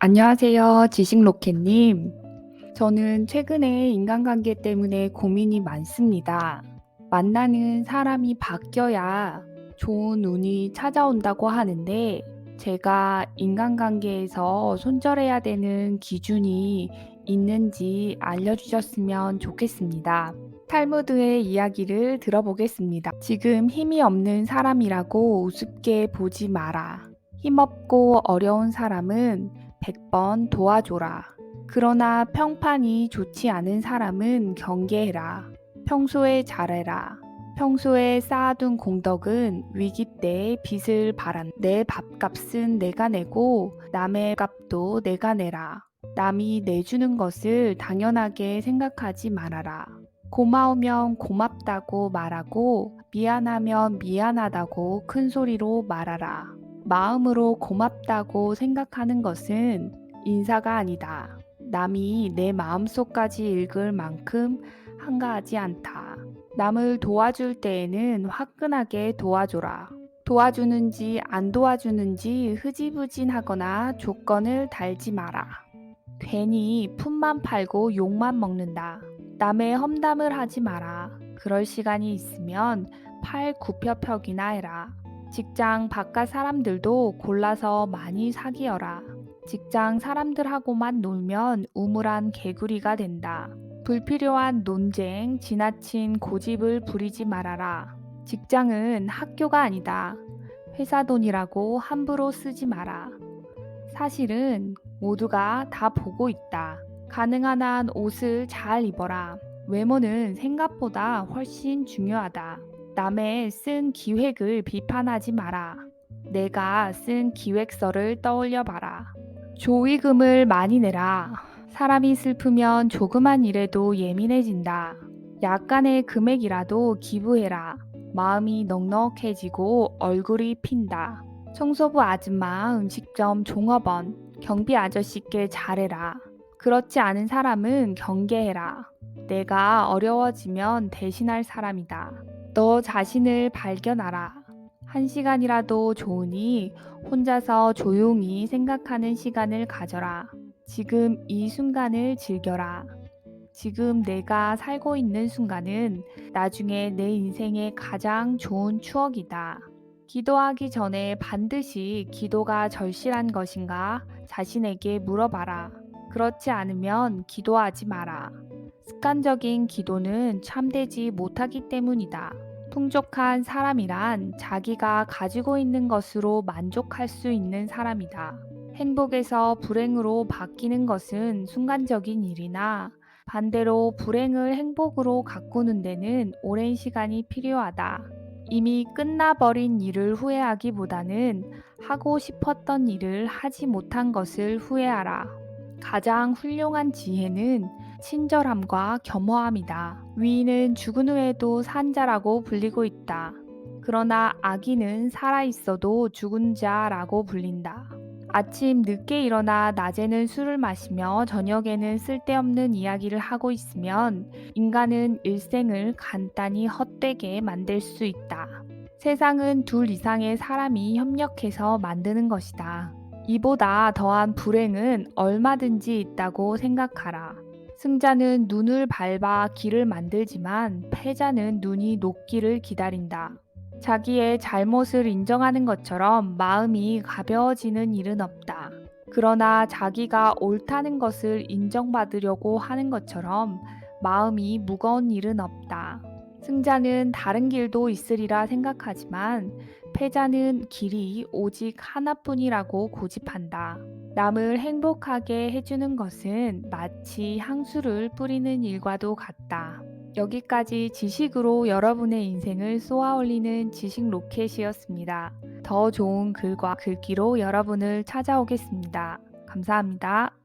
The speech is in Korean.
안녕하세요. 지식로켓님. 저는 최근에 인간관계 때문에 고민이 많습니다. 만나는 사람이 바뀌어야 좋은 운이 찾아온다고 하는데, 제가 인간관계에서 손절해야 되는 기준이 있는지 알려주셨으면 좋겠습니다. 탈무드의 이야기를 들어보겠습니다. 지금 힘이 없는 사람이라고 우습게 보지 마라. 힘없고 어려운 사람은 100번 도와줘라. 그러나 평판이 좋지 않은 사람은 경계해라. 평소에 잘해라. 평소에 쌓아둔 공덕은 위기 때 빚을 바란 내 밥값은 내가 내고 남의 값도 내가 내라. 남이 내주는 것을 당연하게 생각하지 말아라. 고마우면 고맙다고 말하고 미안하면 미안하다고 큰 소리로 말하라. 마음으로 고맙다고 생각하는 것은 인사가 아니다. 남이 내 마음속까지 읽을 만큼 한가하지 않다. 남을 도와줄 때에는 화끈하게 도와줘라. 도와주는지 안 도와주는지 흐지부진하거나 조건을 달지 마라. 괜히 품만 팔고 욕만 먹는다. 남의 험담을 하지 마라. 그럴 시간이 있으면 팔 굽혀펴기나 해라. 직장 바깥 사람들도 골라서 많이 사귀어라. 직장 사람들하고만 놀면 우물한 개구리가 된다. 불필요한 논쟁, 지나친 고집을 부리지 말아라. 직장은 학교가 아니다. 회사 돈이라고 함부로 쓰지 마라. 사실은 모두가 다 보고 있다. 가능한 한 옷을 잘 입어라. 외모는 생각보다 훨씬 중요하다. 남의 쓴 기획을 비판하지 마라. 내가 쓴 기획서를 떠올려 봐라. 조의금을 많이 내라. 사람이 슬프면 조그만 일에도 예민해진다. 약간의 금액이라도 기부해라. 마음이 넉넉해지고 얼굴이 핀다. 청소부 아줌마, 음식점 종업원, 경비 아저씨께 잘해라. 그렇지 않은 사람은 경계해라. 내가 어려워지면 대신할 사람이다. 너 자신을 발견하라. 한 시간이라도 좋으니 혼자서 조용히 생각하는 시간을 가져라. 지금 이 순간을 즐겨라. 지금 내가 살고 있는 순간은 나중에 내 인생의 가장 좋은 추억이다. 기도하기 전에 반드시 기도가 절실한 것인가 자신에게 물어봐라. 그렇지 않으면 기도하지 마라. 습관적인 기도는 참되지 못하기 때문이다. 풍족한 사람이란 자기가 가지고 있는 것으로 만족할 수 있는 사람이다. 행복에서 불행으로 바뀌는 것은 순간적인 일이나 반대로 불행을 행복으로 가꾸는 데는 오랜 시간이 필요하다. 이미 끝나버린 일을 후회하기보다는 하고 싶었던 일을 하지 못한 것을 후회하라. 가장 훌륭한 지혜는 친절함과 겸허함이다. 위인은 죽은 후에도 산자라고 불리고 있다. 그러나 악인은 살아있어도 죽은 자라고 불린다. 아침 늦게 일어나 낮에는 술을 마시며 저녁에는 쓸데없는 이야기를 하고 있으면 인간은 일생을 간단히 헛되게 만들 수 있다. 세상은 둘 이상의 사람이 협력해서 만드는 것이다. 이보다 더한 불행은 얼마든지 있다고 생각하라. 승자는 눈을 밟아 길을 만들지만 패자는 눈이 녹기를 기다린다. 자기의 잘못을 인정하는 것처럼 마음이 가벼워지는 일은 없다. 그러나 자기가 옳다는 것을 인정받으려고 하는 것처럼 마음이 무거운 일은 없다. 승자는 다른 길도 있으리라 생각하지만 패자는 길이 오직 하나뿐이라고 고집한다. 남을 행복하게 해주는 것은 마치 향수를 뿌리는 일과도 같다. 여기까지 지식으로 여러분의 인생을 쏘아 올리는 지식 로켓이었습니다. 더 좋은 글과 글귀로 여러분을 찾아오겠습니다. 감사합니다.